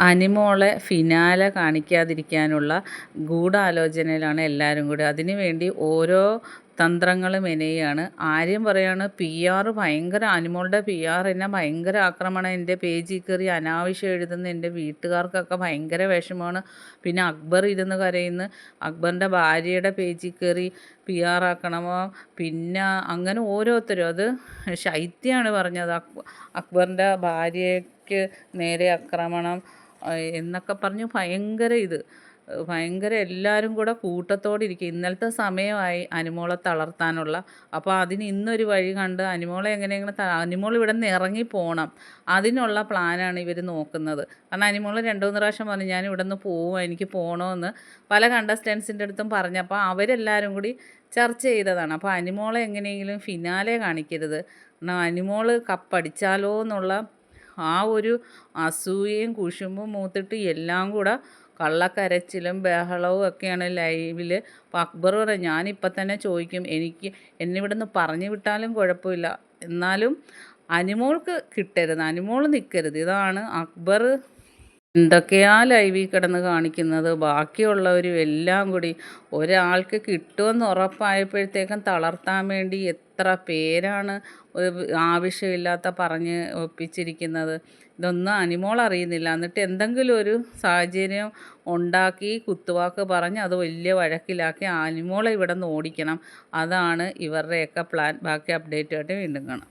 അനിമോളെ ഫിനാല കാണിക്കാതിരിക്കാനുള്ള ഗൂഢാലോചനയിലാണ് എല്ലാവരും കൂടി. അതിനുവേണ്ടി ഓരോ തന്ത്രങ്ങൾ മെനയാണ്. ആര്യം പറയാണ് പി ആർ ഭയങ്കര അനിമോളുടെ പി ആർ എന്നെ ഭയങ്കര ആക്രമണം. എന്റെ പേജിൽ കയറി അനാവശ്യം എഴുതുന്ന എന്റെ വീട്ടുകാർക്കൊക്കെ ഭയങ്കര വിഷമമാണ്. പിന്നെ അക്ബർ ഇരുന്ന് കരയുന്നു അക്ബറിന്റെ ഭാര്യയുടെ പേജിൽ കയറി പി ആർ ആക്കണമോ? പിന്നെ അങ്ങനെ ഓരോരുത്തരും. അത് ശൈത്യമാണ് പറഞ്ഞത്. അക്ബറിന്റെ ഭാര്യയ്ക്ക് നേരെ ആക്രമണം എന്നൊക്കെ പറഞ്ഞ് ഭയങ്കര ഇത്. ഭയങ്കര എല്ലാവരും കൂടെ കൂട്ടത്തോടെ ഇരിക്കുക ഇന്നലത്തെ സമയമായി അനുമോളെ തളർത്താനുള്ള. അപ്പോൾ അതിന് ഇന്നൊരു വഴി കണ്ട് അനുമോളെ എങ്ങനെയെങ്കിലും അനുമോൾ ഇവിടെ നിന്ന് ഇറങ്ങി പോകണം അതിനുള്ള പ്ലാനാണ് ഇവർ നോക്കുന്നത്. കാരണം അനുമോൾ രണ്ട് മൂന്ന് പ്രാവശ്യം പറഞ്ഞു ഞാൻ ഇവിടെ നിന്ന് പോവും എനിക്ക് പോകണമെന്ന് പല കണ്ടസ്റ്റൻസിന്റെ അടുത്തും പറഞ്ഞപ്പോൾ അവരെല്ലാവരും കൂടി ചർച്ച ചെയ്തതാണ്. അപ്പോൾ അനുമോളെ എങ്ങനെയെങ്കിലും ഫിനാലെ കാണിക്കരുത്. കാരണം അനുമോൾ കപ്പടിച്ചാലോ എന്നുള്ള ആ ഒരു അസൂയയും കുഷുമ്പും മൂത്തിട്ട് എല്ലാം കൂടെ കള്ളക്കരച്ചിലും ബഹളവും ഒക്കെയാണ് ലൈവിൽ അപ്പോൾ അക്ബർ പറയും ഞാനിപ്പോൾ തന്നെ ചോദിക്കും എനിക്ക് എന്നെ ഇവിടെ നിന്ന് പറഞ്ഞു വിട്ടാലും കുഴപ്പമില്ല. എന്നാലും അനിമോൾക്ക് കിട്ടരുത് അനിമോൾ നിൽക്കരുത് ഇതാണ് അക്ബർ എന്തൊക്കെയാ ലൈവിൽ കിടന്ന് കാണിക്കുന്നത്? ബാക്കിയുള്ളവരും എല്ലാം കൂടി ഒരാൾക്ക് കിട്ടുമെന്ന് ഉറപ്പായപ്പോഴത്തേക്കും തളർത്താൻ വേണ്ടി എത്ര പേരാണ് ആവശ്യമില്ലാത്ത പറഞ്ഞ് ഒപ്പിച്ചിരിക്കുന്നത്? ഇതൊന്നും അനിമോൾ അറിയുന്നില്ല. എന്നിട്ട് എന്തെങ്കിലും ഒരു സാഹചര്യം ഉണ്ടാക്കി കുത്തുവാക്ക് പറഞ്ഞ് അത് വലിയ വഴക്കിലാക്കി അനിമോളെ ഇവിടെ നിന്ന് ഓടിക്കണം. അതാണ് ഇവരുടെയൊക്കെ പ്ലാൻ. ബാക്കി അപ്ഡേറ്റുമായിട്ട് വീണ്ടും കാണാം.